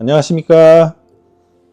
안녕하십니까.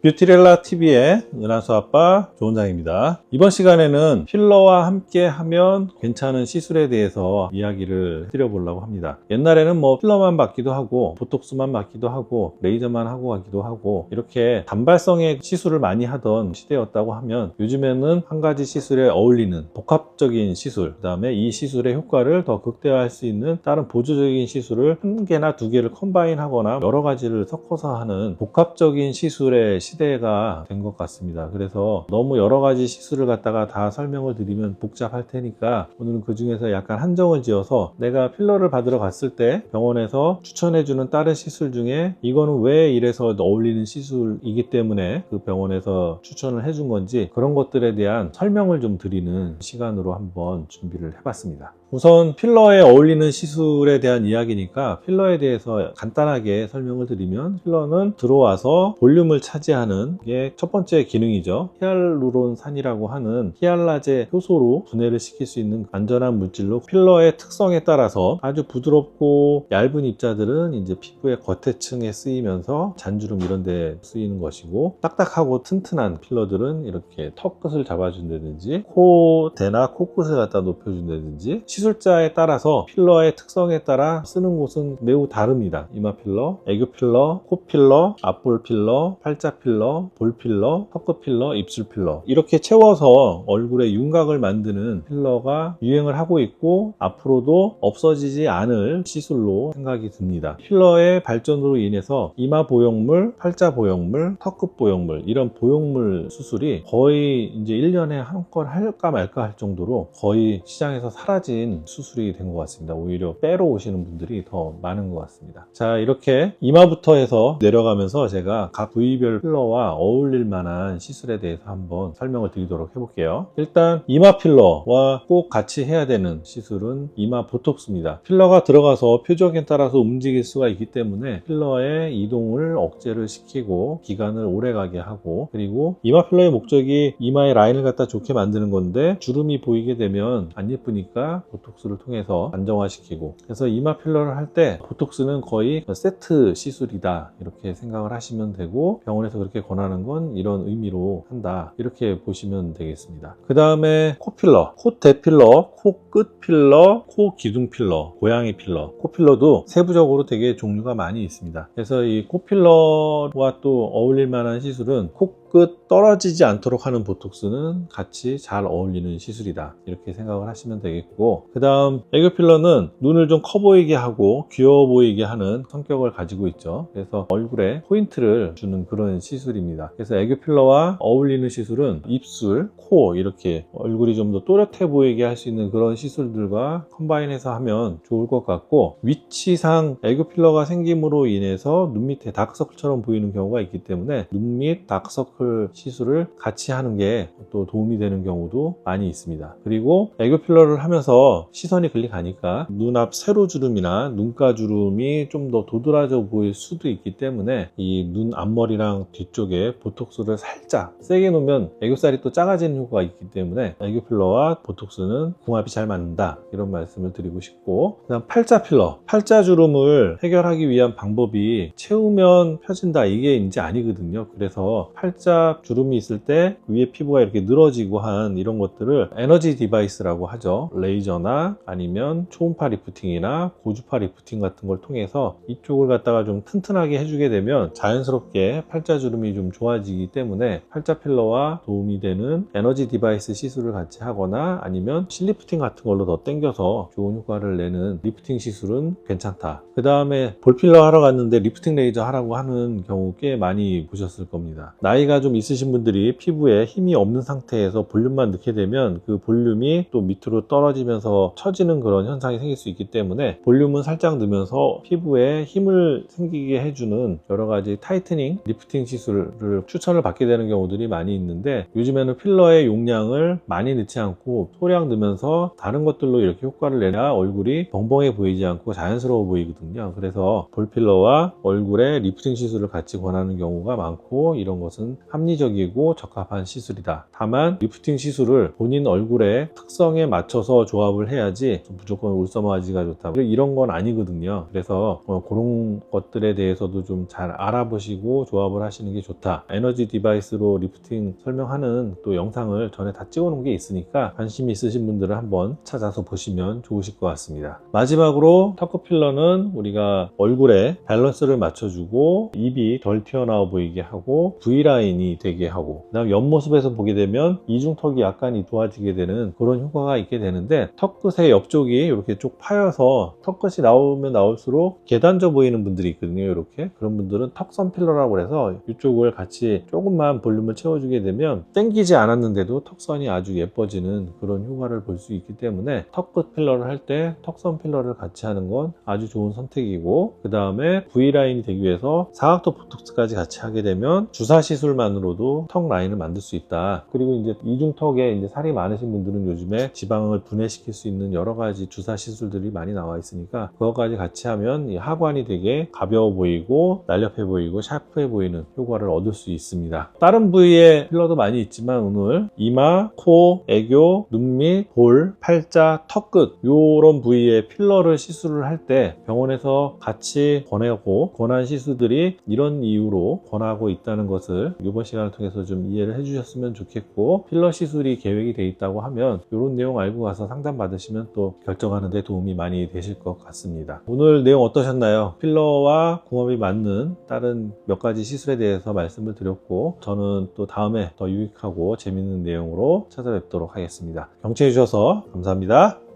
뷰티렐라 TV의 은하수 아빠 조원장입니다. 이번 시간에는 필러와 함께 하면 괜찮은 시술에 대해서 이야기를 드려보려고 합니다. 옛날에는 뭐 필러만 받기도 하고 보톡스만 받기도 하고 레이저만 하고 가기도 하고 이렇게 단발성의 시술을 많이 하던 시대였다고 하면 요즘에는 한 가지 시술에 어울리는 복합적인 시술 그 다음에 이 시술의 효과를 더 극대화할 수 있는 다른 보조적인 시술을 한 개나 두 개를 컴바인 하거나 여러 가지를 섞어서 하는 복합적인 시술의 시 대가 된 것 같습니다. 그래서 너무 여러 가지 시술을 갖다가 다 설명을 드리면 복잡할 테니까 오늘은 그 중에서 약간 한정을 지어서 내가 필러를 받으러 갔을 때 병원에서 추천해주는 다른 시술 중에 이거는 왜 이래서 어울리는 시술이기 때문에 그 병원에서 추천을 해준 건지 그런 것들에 대한 설명을 좀 드리는 시간으로 한번 준비를 해봤습니다. 우선 필러에 어울리는 시술에 대한 이야기니까 필러에 대해서 간단하게 설명을 드리면 필러는 들어와서 볼륨을 차지하는 게 첫 번째 기능이죠. 히알루론산이라고 하는 히알라제 효소로 분해를 시킬 수 있는 안전한 물질로 필러의 특성에 따라서 아주 부드럽고 얇은 입자들은 이제 피부의 겉에층에 쓰이면서 잔주름 이런 데 쓰이는 것이고 딱딱하고 튼튼한 필러들은 이렇게 턱 끝을 잡아준다든지 코 대나 코끝을 갖다 높여준다든지 시술자에 따라서 필러의 특성에 따라 쓰는 곳은 매우 다릅니다. 이마 필러, 애교 필러, 코 필러, 앞볼 필러, 팔자 필러, 볼 필러, 턱끝 필러, 입술 필러 이렇게 채워서 얼굴에 윤곽을 만드는 필러가 유행을 하고 있고 앞으로도 없어지지 않을 시술로 생각이 듭니다. 필러의 발전으로 인해서 이마 보형물, 팔자 보형물, 턱끝 보형물 이런 보형물 수술이 거의 이제 1년에 한 건 할까 말까 할 정도로 거의 시장에서 사라진 수술이 된 것 같습니다. 오히려 빼러 오시는 분들이 더 많은 것 같습니다. 자, 이렇게 이마부터 해서 내려가면서 제가 각 부위별 필러와 어울릴 만한 시술에 대해서 한번 설명을 드리도록 해볼게요. 일단 이마 필러와 꼭 같이 해야 되는 시술은 이마 보톡스입니다. 필러가 들어가서 표적에 따라서 움직일 수가 있기 때문에 필러의 이동을 억제를 시키고 기간을 오래 가게 하고 그리고 이마 필러의 목적이 이마의 라인을 갖다 좋게 만드는 건데 주름이 보이게 되면 안 예쁘니까 보톡스를 통해서 안정화시키고 그래서 이마 필러를 할 때 보톡스는 거의 세트 시술이다 이렇게 생각을 하시면 되고 병원에서 그렇게 권하는 건 이런 의미로 한다 이렇게 보시면 되겠습니다. 그 다음에 코 필러 콧대 필러 코 끝 필러 코 기둥 필러 고양이 필러. 코 필러도 세부적으로 되게 종류가 많이 있습니다. 그래서 이 코 필러와 또 어울릴 만한 시술은 코 끝 떨어지지 않도록 하는 보톡스는 같이 잘 어울리는 시술이다. 이렇게 생각을 하시면 되겠고 그 다음 애교 필러는 눈을 좀 커 보이게 하고 귀여워 보이게 하는 성격을 가지고 있죠. 그래서 얼굴에 포인트를 주는 그런 시술입니다. 그래서 애교 필러와 어울리는 시술은 입술, 코 이렇게 얼굴이 좀 더 또렷해 보이게 할 수 있는 그런 시술들과 컴바인해서 하면 좋을 것 같고 위치상 애교 필러가 생김으로 인해서 눈 밑에 다크서클처럼 보이는 경우가 있기 때문에 눈 밑 다크서클 시술을 같이 하는 게 또 도움이 되는 경우도 많이 있습니다. 그리고 애교 필러를 하면서 시선이 클릭하니까 눈앞 세로주름이나 눈가 주름이 좀 더 도드라져 보일 수도 있기 때문에 이 눈 앞머리랑 뒤쪽에 보톡스를 살짝 세게 놓으면 애교살이 또 작아지는 효과가 있기 때문에 애교 필러와 보톡스는 궁합이 잘 맞는다. 이런 말씀을 드리고 싶고 그다음 팔자 필러. 팔자 주름을 해결하기 위한 방법이 채우면 펴진다. 이게 이제 아니거든요. 그래서 팔자 주름이 있을 때 위에 피부가 이렇게 늘어지고 한 이런 것들을 에너지 디바이스라고 하죠 레이저나 아니면 초음파 리프팅이나 고주파 리프팅 같은 걸 통해서 이쪽을 갖다가 좀 튼튼하게 해주게 되면 자연스럽게 팔자 주름이 좀 좋아지기 때문에 팔자 필러와 도움이 되는 에너지 디바이스 시술을 같이 하거나 아니면 실리프팅 같은 걸로 더 당겨서 좋은 효과를 내는 리프팅 시술은 괜찮다. 그 다음에 볼필러 하러 갔는데 리프팅 레이저 하라고 하는 경우 꽤 많이 보셨을 겁니다. 나이가 좀 있으신 분들이 피부에 힘이 없는 상태에서 볼륨만 넣게 되면 그 볼륨이 또 밑으로 떨어지면서 처지는 그런 현상이 생길 수 있기 때문에 볼륨은 살짝 넣으면서 피부에 힘을 생기게 해주는 여러 가지 타이트닝, 리프팅 시술을 추천을 받게 되는 경우들이 많이 있는데 요즘에는 필러의 용량을 많이 넣지 않고 소량 넣으면서 다른 것들로 이렇게 효과를 내야 얼굴이 벙벙해 보이지 않고 자연스러워 보이거든요. 그래서 볼필러와 얼굴에 리프팅 시술을 같이 권하는 경우가 많고 이런 것은 합리적이고 적합한 시술이다. 다만 리프팅 시술을 본인 얼굴의 특성에 맞춰서 조합을 해야지 무조건 울서마지가 좋다. 이런 건 아니거든요. 그래서 어, 그런 것들에 대해서도 좀 잘 알아보시고 조합을 하시는 게 좋다. 에너지 디바이스로 리프팅 설명하는 또 영상을 전에 다 찍어 놓은 게 있으니까 관심 있으신 분들은 한번 찾아서 보시면 좋으실 것 같습니다. 마지막으로 터크 필러는 우리가 얼굴에 밸런스를 맞춰주고 입이 덜 튀어나와 보이게 하고 V라인 이 되게 하고 그다음 옆모습에서 보게 되면 이중턱이 약간 도와지게 되는 그런 효과가 있게 되는데 턱끝의 옆쪽이 이렇게 쭉 파여서 턱끝이 나오면 나올수록 계단져 보이는 분들이 있거든요 이렇게. 그런 분들은 턱선 필러라고 해서 이쪽을 같이 조금만 볼륨을 채워주게 되면 땡기지 않았는데도 턱선이 아주 예뻐지는 그런 효과를 볼 수 있기 때문에 턱끝 필러를 할 때 턱선 필러를 같이 하는 건 아주 좋은 선택이고 그 다음에 V라인이 되기 위해서 사각턱 보톡스까지 같이 하게 되면 주사 시술만 으로도 턱 라인을 만들 수 있다. 그리고 이제 이중턱에 이제 살이 많으신 분들은 요즘에 지방을 분해시킬 수 있는 여러 가지 주사 시술들이 많이 나와 있으니까 그것까지 같이 하면 이 하관이 되게 가벼워 보이고 날렵해 보이고 샤프해 보이는 효과를 얻을 수 있습니다. 다른 부위에 필러도 많이 있지만 오늘 이마, 코, 애교, 눈 밑, 볼, 팔자, 턱 끝 이런 부위에 필러를 시술을 할 때 병원에서 같이 권하고 권한 시술들이 이런 이유로 권하고 있다는 것을 이번 시간을 통해서 좀 이해를 해주셨으면 좋겠고 필러 시술이 계획이 돼 있다고 하면 이런 내용 알고 가서 상담 받으시면 또 결정하는 데 도움이 많이 되실 것 같습니다. 오늘 내용 어떠셨나요? 필러와 궁합이 맞는 다른 몇 가지 시술에 대해서 말씀을 드렸고 저는 또 다음에 더 유익하고 재밌는 내용으로 찾아뵙도록 하겠습니다. 경청해 주셔서 감사합니다.